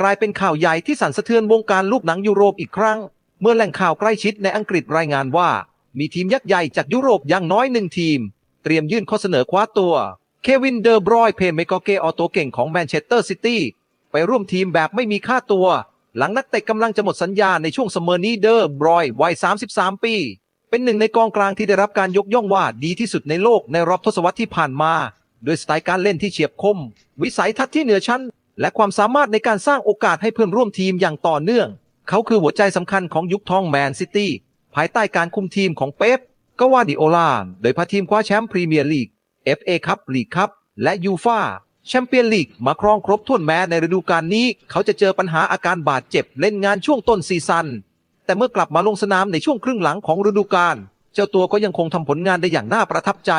กลายเป็นข่าวใหญ่ที่สั่นสะเทือนวงการลูกหนังยุโรปอีกครั้ง เมื่อแหล่งข่าวใกล้ชิดในอังกฤษรายงานว่า มีทีมยักษ์ใหญ่จากยุโรปอย่างน้อยหนึ่งทีม เตรียมยื่นข้อเสนอคว้าตัว เควินเดอร์บรอยเพย์เมกอเกออโตเก่งของแมนเชสเตอร์ซิตี้ไปร่วมทีมแบบไม่มีค่าตัว หลังนักเตะกำลังจะหมดสัญญาในช่วงเสมอนี้เดอร์บรอยวัย 33 ปี เป็นหนึ่งในกองกลางที่ได้รับการยกย่องว่าดีที่สุดในโลกในรอบทศวรรษที่ผ่านมา ด้วยสไตล์การเล่นที่เฉียบคม วิสัยทัศน์ที่เหนือชั้น และความสามารถในการสร้างโอกาสให้เพื่อนร่วมทีมอย่างต่อเนื่อง เขาคือหัวใจสำคัญของยุคทองแมนซิตี้ภายใต้การคุมทีมของเป๊ปกวาดิโอลาโดยพาทีมคว้าแชมป์พรีเมียร์ลีก FA คัพลีกคัพและยูฟาแชมเปี้ยนลีกมาครองครบถ้วนแม้ในฤดูกาลนี้ เขาจะเจอปัญหาอาการบาดเจ็บเล่นงานช่วงต้นซีซั่นแต่เมื่อกลับมาลงสนามในช่วงครึ่งหลังของฤดูกาลเจ้าตัวก็ยังคงทำผลงานได้อย่างน่าประทับใจ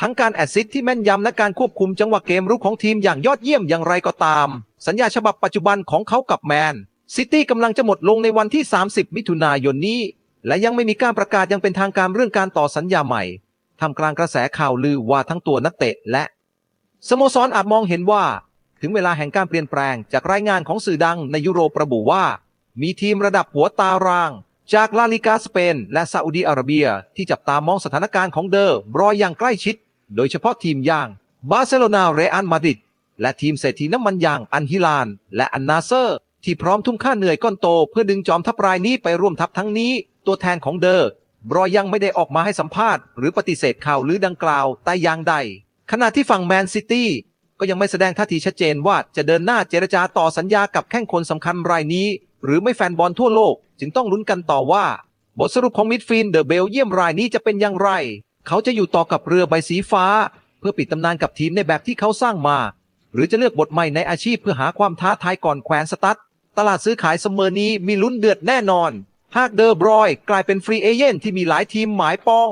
ทั้งการแอดซิสต์ที่แม่นยำและการควบคุมจังหวะเกมรุกของทีมอย่างยอดเยี่ยมอย่างไรก็ตาม สัญญาฉบับปัจจุบันของเขากับแมนซิตี้กำลังจะหมดลงในวันที่ 30 มิถุนายนนี้ และยังไม่มีการประกาศยังเป็นทางการเรื่องการต่อสัญญาใหม่ทำกลางกระแสข่าวลือว่าทั้งตัวนักเตะและ สโมสรอาจมองเห็นว่า ถึงเวลาแห่งการเปลี่ยนแปลงจากรายงานของสื่อดังในยุโรประบุว่า มีทีมระดับหัวตาราง จากลาลิกาสเปน และซาอุดีอาระเบีย ที่จับตามองสถานการณ์ของเดอร์บรอยอย่างใกล้ชิด โดยเฉพาะทีมย่างบาร์เซโลนาเรอัลมาดริดและทีมเศรษฐีน้ำมันอย่างอันฮิลาน และอันนาเซอร์ ที่พร้อมทุ่มค่าเหนื่อยก้อนโต เพื่อดึงจอมทัพรายนี้ไปร่วมทัพทั้งนี้ ตัวแทนของเดอร์บรอยยังไม่ได้ออกมาให้สัมภาษณ์หรือปฏิเสธข่าวลือดังกล่าวแต่อย่างใด ขณะที่ฝั่งแมนซิตี้ก็ยังไม่แสดงท่าทีชัดเจนว่าจะเดินหน้าเจรจาต่อสัญญากับแข้งคนสำคัญรายนี้ หรือไม่แฟนบอลทั่วโลก จึงต้องลุ้นกันต่อว่า บทสรุปของมิดฟิลด์เดอะเบลเยียมรายนี้จะเป็นอย่างไร เขาจะอยู่ต่อกับเรือใบสีฟ้า เพื่อปิดตำนานกับทีมในแบบที่เขาสร้างมา หรือจะเลือกบทใหม่ในอาชีพเพื่อหาความท้าทายก่อนแขวนสตั๊ดตลาดซื้อขายเสมอนี้มีลุ้นเดือดแน่นอน หากเดอร์บรอย กลายเป็นฟรีเอเจนที่มีหลายทีมหมายปอง